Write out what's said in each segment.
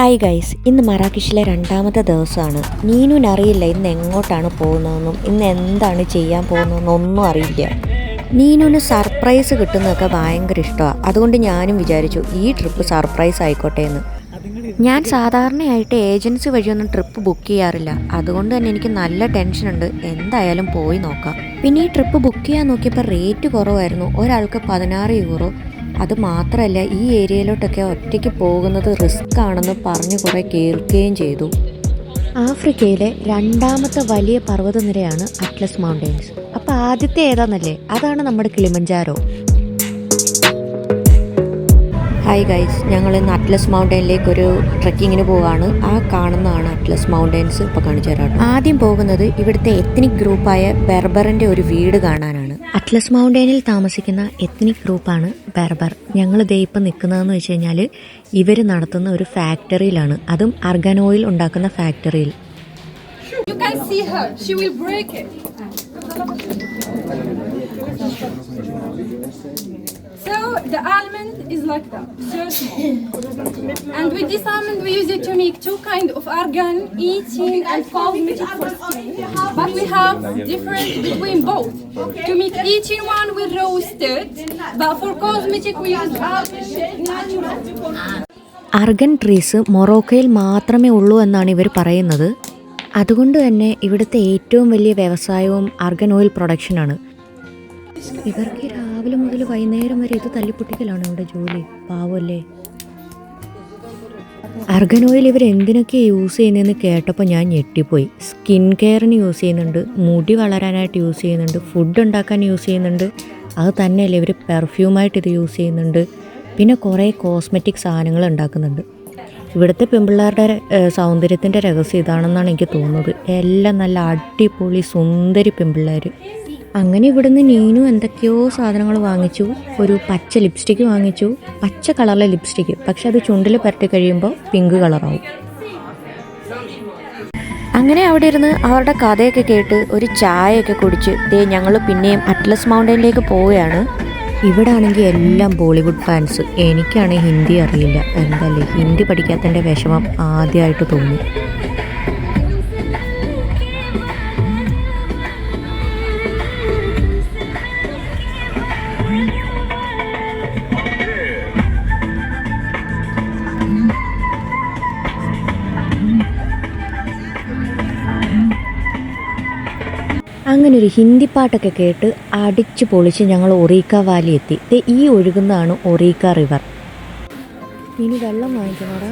Hi guys ഇന്ന് മറാക്കിഷിലെ രണ്ടാമത്തെ ദിവസമാണ്. നീനുവിനറിയില്ല ഇന്ന് എങ്ങോട്ടാണ് പോകുന്നതെന്നും ഇന്ന് എന്താണ് ചെയ്യാൻ പോകുന്നതെന്നും ഒന്നും അറിയില്ല. നീനുവിന് സർപ്രൈസ് കിട്ടുന്നതൊക്കെ ഭയങ്കര ഇഷ്ടമാണ് അതുകൊണ്ട് ഞാനും വിചാരിച്ചു ഈ ട്രിപ്പ് സർപ്രൈസ് ആയിക്കോട്ടെ എന്ന്. ഞാൻ സാധാരണയായിട്ട് ഏജൻസി വഴിയൊന്നും ട്രിപ്പ് ബുക്ക് ചെയ്യാറില്ല. അതുകൊണ്ട് തന്നെ എനിക്ക് നല്ല ടെൻഷനുണ്ട് എന്തായാലും പോയി നോക്കാം. പിന്നെ ഈ ട്രിപ്പ് ബുക്ക് ചെയ്യാൻ നോക്കിയപ്പോൾ റേറ്റ് കുറവായിരുന്നു. ഒരാൾക്ക് പതിനാറ് യൂറോ അത് മാത്രമല്ല ഈ ഏരിയയിലോട്ടൊക്കെ ഒറ്റയ്ക്ക് പോകുന്നത് റിസ്ക് ആണെന്ന് പറഞ്ഞ് കുറേ കേൾക്കുകയും ചെയ്തു. ആഫ്രിക്കയിലെ രണ്ടാമത്തെ വലിയ പർവതനിരയാണ് അറ്റ്ലസ് മൗണ്ടെയ്ൻസ്. അപ്പോൾ ആദ്യത്തെ ഏതാന്നല്ലേ? അതാണ് നമ്മുടെ കിളിമഞ്ചാരോ. ഹായ് ഗൈസ് ഞങ്ങൾ ഇന്ന് അറ്റ്ലസ് മൗണ്ടൈനിലേക്ക് ഒരു ട്രക്കിങ്ങിന് പോവാണ്. ആ കാണുന്നതാണ് അറ്റ്ലസ് മൗണ്ടൈൻസ് ഇപ്പോൾ കാണിച്ചു തരാം ആദ്യം പോകുന്നത് ഇവിടുത്തെ എത്നിക് ഗ്രൂപ്പായ ബെർബറിന്റെ ഒരു വീട് കാണാനാണ്. അറ്റ്ലസ് മൗണ്ടൈനിൽ താമസിക്കുന്ന എത്നിക് ഗ്രൂപ്പാണ് ബെർബർ ഞങ്ങൾ ദേ ഇപ്പം നിൽക്കുന്നതെന്ന് വെച്ച് കഴിഞ്ഞാൽ ഇവർ നടത്തുന്ന ഒരു ഫാക്ടറിയിലാണ് അതും അർഗൻ ഓയിൽ ഉണ്ടാക്കുന്ന ഫാക്ടറിയിൽ You can see her. She will break it. So the almond is like that, so small. And with this almond, we use it to make two kind of argan, eating and cosmetic for. But we have difference between both. To make eating one, we roast it, but for cosmetic, we use almond. Argan trees മൊറോക്കോയിൽ മാത്രമേ ഉള്ളൂ എന്നാണ് ഇവർ പറയുന്നത് അതുകൊണ്ട് തന്നെ ഇവിടുത്തെ ഏറ്റവും വലിയ വ്യവസായവും അർഗൻ ഓയിൽ പ്രൊഡക്ഷനാണ് ഇവർക്ക് രാവിലെ മുതൽ വൈകുന്നേരം വരെ ഇത് തല്ലിപ്പൊട്ടിക്കലാണ് ഇവിടെ ജോലി. പാവല്ലേ അർഗൻ ഓയിൽ ഇവർ എന്തിനൊക്കെ യൂസ് ചെയ്യുന്നതെന്ന് കേട്ടപ്പോൾ ഞാൻ ഞെട്ടിപ്പോയി. സ്കിൻ കെയറിന് യൂസ് ചെയ്യുന്നുണ്ട് മുടി വളരാനായിട്ട് യൂസ് ചെയ്യുന്നുണ്ട് ഫുഡ് ഉണ്ടാക്കാൻ യൂസ് ചെയ്യുന്നുണ്ട്. അത് തന്നെയല്ല ഇവർ പെർഫ്യൂമായിട്ട് ഇത് യൂസ് ചെയ്യുന്നുണ്ട്. പിന്നെ കുറേ കോസ്മെറ്റിക് സാധനങ്ങൾ ഉണ്ടാക്കുന്നുണ്ട്. ഇവിടുത്തെ പെൺപിള്ളേരുടെ സൗന്ദര്യത്തിന്റെ രഹസ്യം ഇതാണെന്നാണ് എനിക്ക് തോന്നുന്നത്. എല്ലാം നല്ല അടിപൊളി സുന്ദരി പെൺപിള്ളേർ അങ്ങനെ ഇവിടുന്ന് നീനു എന്തൊക്കെയോ സാധനങ്ങൾ വാങ്ങിച്ചു. ഒരു പച്ച ലിപ്സ്റ്റിക്ക് വാങ്ങിച്ചു. പച്ച കളറിലെ ലിപ്സ്റ്റിക്ക് പക്ഷെ അത് ചുണ്ടിൽ പരട്ടി കഴിയുമ്പോൾ പിങ്ക് കളറാവും അങ്ങനെ അവിടെ ഇരുന്ന് അവരുടെ കഥയൊക്കെ കേട്ട് ഒരു ചായയൊക്കെ കുടിച്ച് ദേ ഞങ്ങൾ പിന്നെയും അറ്റ്ലസ് മൗണ്ടനിലേക്ക് പോവുകയാണ്. ഇവിടെ ആണെങ്കിൽ എല്ലാം ബോളിവുഡ് ഫാൻസ് എനിക്കാണെങ്കിൽ ഹിന്ദി അറിയില്ല. എന്തല്ലേ ഹിന്ദി പഠിക്കാത്തതിന്റെ വിഷമം ആദ്യമായിട്ട് തോന്നി. അങ്ങനെ ഒരു ഹിന്ദി പാട്ടൊക്കെ കേട്ട് അടിച്ചു പൊളിച്ച് ഞങ്ങൾ ഒറീക്ക വാലി എത്തി. ഈ ഒഴുകുന്നതാണ് ഒറീക്ക റിവർ. ഇനി വെള്ളം വാങ്ങിക്കണോടാ.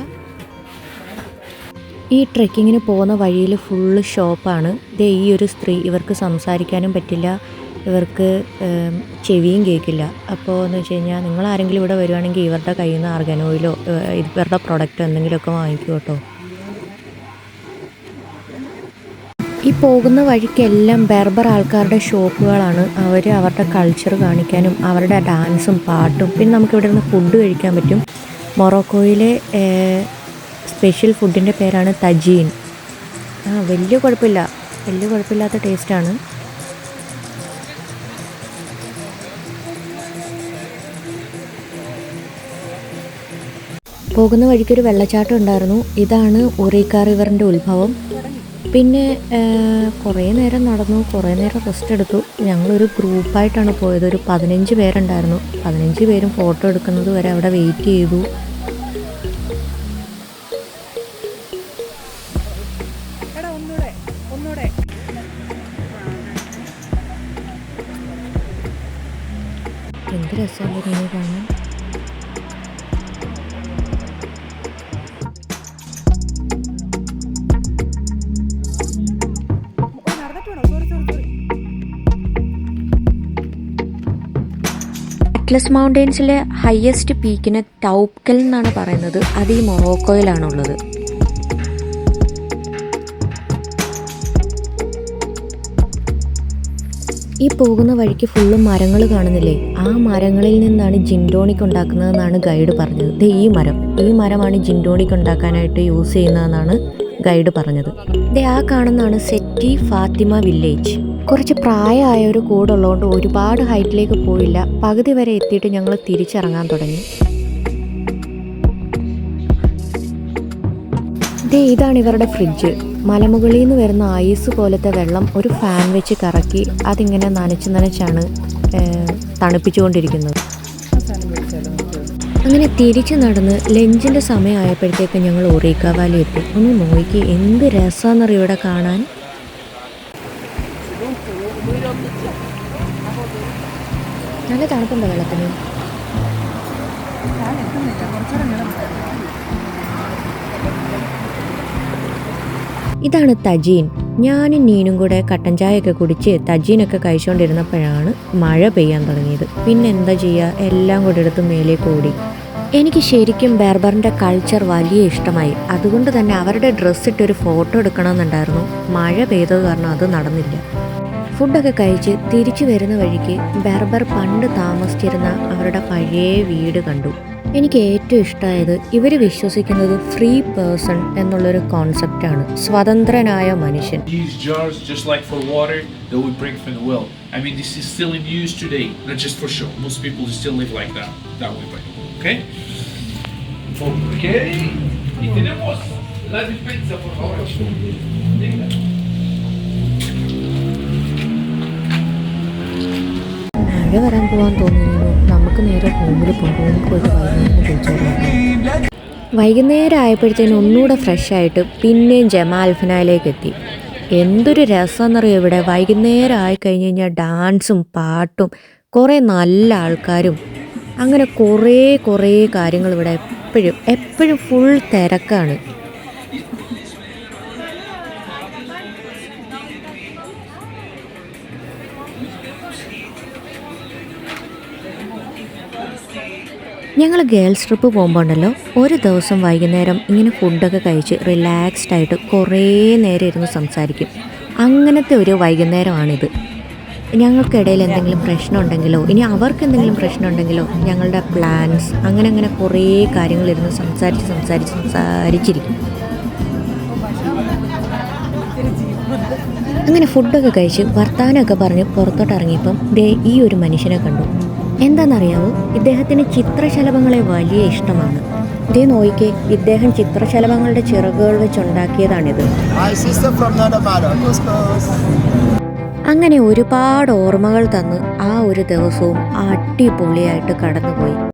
ഈ ട്രെക്കിങ്ങിന് പോകുന്ന വഴിയിൽ ഫുള്ള് ഷോപ്പാണ്. ദേ ഈ ഒരു സ്ത്രീ ഇവർക്ക് സംസാരിക്കാനും പറ്റില്ല. ഇവർക്ക് ചെവിയും കേൾക്കില്ല. അപ്പോൾ എന്ന് വെച്ച് കഴിഞ്ഞാൽ നിങ്ങൾ ആരെങ്കിലും ഇവിടെ വരുവാണെങ്കിൽ ഇവരുടെ കയ്യിൽ നിന്ന് ആർഗനോയിലോ ഇവരുടെ പ്രൊഡക്റ്റോ എന്തെങ്കിലുമൊക്കെ വാങ്ങിക്കും കേട്ടോ ഈ പോകുന്ന വഴിക്കെല്ലാം ബെർബർ ആൾക്കാരുടെ ഷോപ്പുകളാണ് അവർ അവരുടെ കൾച്ചർ കാണിക്കാനും അവരുടെ ഡാൻസും പാട്ടും. പിന്നെ നമുക്ക് ഇവിടെ നിന്ന് ഫുഡ് കഴിക്കാൻ പറ്റും. മൊറോക്കോയിലെ സ്പെഷ്യൽ ഫുഡിന്റെ പേരാണ് തജീൻ. ആ വലിയ കുഴപ്പമില്ല. വലിയ കുഴപ്പമില്ലാത്ത ടേസ്റ്റാണ് പോകുന്ന വഴിക്കൊരു വെള്ളച്ചാട്ടം ഉണ്ടായിരുന്നു. ഇതാണ് ഒറീക്ക റിവറിന്റെ ഉത്ഭവം. പിന്നെ കുറേ നേരം നടന്നു കുറേ നേരം റെസ്റ്റ് എടുത്തു. ഞങ്ങളൊരു ഗ്രൂപ്പായിട്ടാണ് പോയത്. ഒരു പതിനഞ്ച് പേരുണ്ടായിരുന്നു. പതിനഞ്ച് പേരും ഫോട്ടോ എടുക്കുന്നത് വരെ അവിടെ വെയിറ്റ് ചെയ്തു. എന്ത് രസമല്ലേ നീ കാണാൻ. അറ്റ്ലസ് മൗണ്ടെയ്ൻസിലെ ഹയസ്റ്റ് പീക്കിന് ടൗപ്കൽ എന്നാണ് പറയുന്നത്. അത് ഈ മൊറോക്കോയിലാണുള്ളത്. ഈ പോകുന്ന വഴിക്ക് ഫുള്ള് മരങ്ങൾ കാണുന്നില്ലേ? ആ മരങ്ങളിൽ നിന്നാണ് ജിൻഡോണിക് ഉണ്ടാക്കുന്നതെന്നാണ് ഗൈഡ് പറഞ്ഞത്. ദേ ഈ മരം. ഈ മരമാണ് ജിൻഡോണിക് ഉണ്ടാക്കാനായിട്ട് യൂസ് ചെയ്യുന്നതെന്നാണ് ഗൈഡ് പറഞ്ഞത്. ദേ ആ കാണുന്നതാണ് സെറ്റി ഫാത്തിമ വില്ലേജ്. കുറച്ച് പ്രായമായ ഒരു കൂടുള്ളതുകൊണ്ട് ഒരുപാട് ഹൈറ്റിലേക്ക് പോയില്ല. പകുതി വരെ എത്തിയിട്ട് ഞങ്ങൾ തിരിച്ചിറങ്ങാൻ തുടങ്ങി. ദേ ഇതാണ് ഇവരുടെ ഫ്രിഡ്ജ്. മലമുകളിൽ നിന്ന് വരുന്ന ഐസ് പോലത്തെ വെള്ളം ഒരു ഫാൻ വെച്ച് കറക്കി അതിങ്ങനെ നനച്ച് നനച്ചാണ് തണുപ്പിച്ചുകൊണ്ടിരിക്കുന്നത്. അങ്ങനെ തിരിച്ചു നടന്ന് ലഞ്ചിന്റെ സമയമായപ്പോഴത്തേക്ക് ഞങ്ങൾ ഒറീക്കാവാലി എത്തി ഒന്ന് നോക്കി എന്ത് രസമാണെന്നറിയോ ഇവിടെ കാണാൻ? നല്ല തണുപ്പുണ്ടോ വെള്ളത്തിന്. ഇതാണ് തജീൻ. ഞാനും നീനും കൂടെ കട്ടൻ ചായയൊക്കെ കുടിച്ച് തജീനൊക്കെ കഴിച്ചുകൊണ്ടിരുന്നപ്പോഴാണ് മഴ പെയ്യാൻ തുടങ്ങിയത്. പിന്നെ എന്താ ചെയ്യുക എല്ലാം കൂടെ എടുത്ത് മേലേക്ക് ഓടി എനിക്ക് ശരിക്കും ബെർബറിന്റെ കൾച്ചർ വലിയ ഇഷ്ടമായി. അതുകൊണ്ട് തന്നെ അവരുടെ ഡ്രസ്സിട്ടൊരു ഫോട്ടോ എടുക്കണമെന്നുണ്ടായിരുന്നു. മഴ പെയ്തത് കാരണം അത് നടന്നില്ല. ഫുഡൊക്കെ കഴിച്ച് തിരിച്ചു വരുന്ന വഴിക്ക് ബെർബർ പണ്ട് താമസിച്ചിരുന്ന അവരുടെ പഴയ വീട് കണ്ടു. എനിക്ക് ഏറ്റവും ഇഷ്ടമായത് ഇവർ വിശ്വസിക്കുന്നത് ഫ്രീ പേഴ്സൺ എന്നുള്ളൊരു കോൺസെപ്റ്റാണ് സ്വതന്ത്രനായ മനുഷ്യൻ. Okay. for water that we bring from the well. I mean, this is still in use today, not just for show. Most people still live like that, that way. But, okay? Okay. Y tenemos la dispensa, por favor. Venga. മഴ വരാൻ പോകാൻ തോന്നുന്നു നമുക്ക് നേരെ റൂമിൽ പോകും റൂമിൽ പോയിട്ട് വൈകുന്നേരം കുളിച്ചോളാം വൈകുന്നേരം ആയപ്പോഴത്തേനും ഒന്നുകൂടെ ഫ്രഷ് ആയിട്ട് പിന്നെയും ജമാൽ അൽഫനായിലേക്ക് എത്തി. എന്തൊരു രസമെന്നറിയോ ഇവിടെ? വൈകുന്നേരം ആയി കഴിഞ്ഞ് കഴിഞ്ഞാൽ ഡാൻസും പാട്ടും കുറേ നല്ല ആൾക്കാരും. അങ്ങനെ കുറേ കുറേ കാര്യങ്ങൾ ഇവിടെ എപ്പോഴും എപ്പോഴും ഫുൾ തിരക്കാണ്. ഞങ്ങൾ ഗേൾസ് ട്രിപ്പ് പോകുമ്പോൾ ഉണ്ടല്ലോ ഒരു ദിവസം വൈകുന്നേരം ഇങ്ങനെ ഫുഡൊക്കെ കഴിച്ച് റിലാക്സ്ഡ് ആയിട്ട് കുറേ നേരം ഇരുന്ന് സംസാരിക്കും. അങ്ങനത്തെ ഒരു വൈകുന്നേരമാണിത്. ഞങ്ങൾക്കിടയിൽ എന്തെങ്കിലും പ്രശ്നം ഉണ്ടെങ്കിലോ ഇനി അവർക്ക് എന്തെങ്കിലും പ്രശ്നം ഉണ്ടെങ്കിലോ ഞങ്ങളുടെ പ്ലാൻസ് അങ്ങനെ അങ്ങനെ കുറേ കാര്യങ്ങൾ ഇരുന്ന് സംസാരിച്ച് സംസാരിച്ച് സംസാരിച്ചിരിക്കും. അങ്ങനെ ഫുഡൊക്കെ കഴിച്ച് വർത്താനമൊക്കെ പറഞ്ഞ് പുറത്തോട്ട് ഇറങ്ങിയപ്പം ദേ ഈ ഒരു മനുഷ്യനെ കണ്ടു. എന്താണെന്നറിയാവോ? ഇദ്ദേഹത്തിന് ചിത്രശലഭങ്ങളെ വലിയ ഇഷ്ടമാണ്. ഇതേ നോയിക്ക് ഇദ്ദേഹം ചിത്രശലഭങ്ങളുടെ ചിറകുകൾ വെച്ചുണ്ടാക്കിയതാണിത്. അങ്ങനെ ഒരുപാട് ഓർമ്മകൾ തന്ന് ആ ഒരു ദിവസവും അടിപൊളിയായിട്ട് കടന്നുപോയി.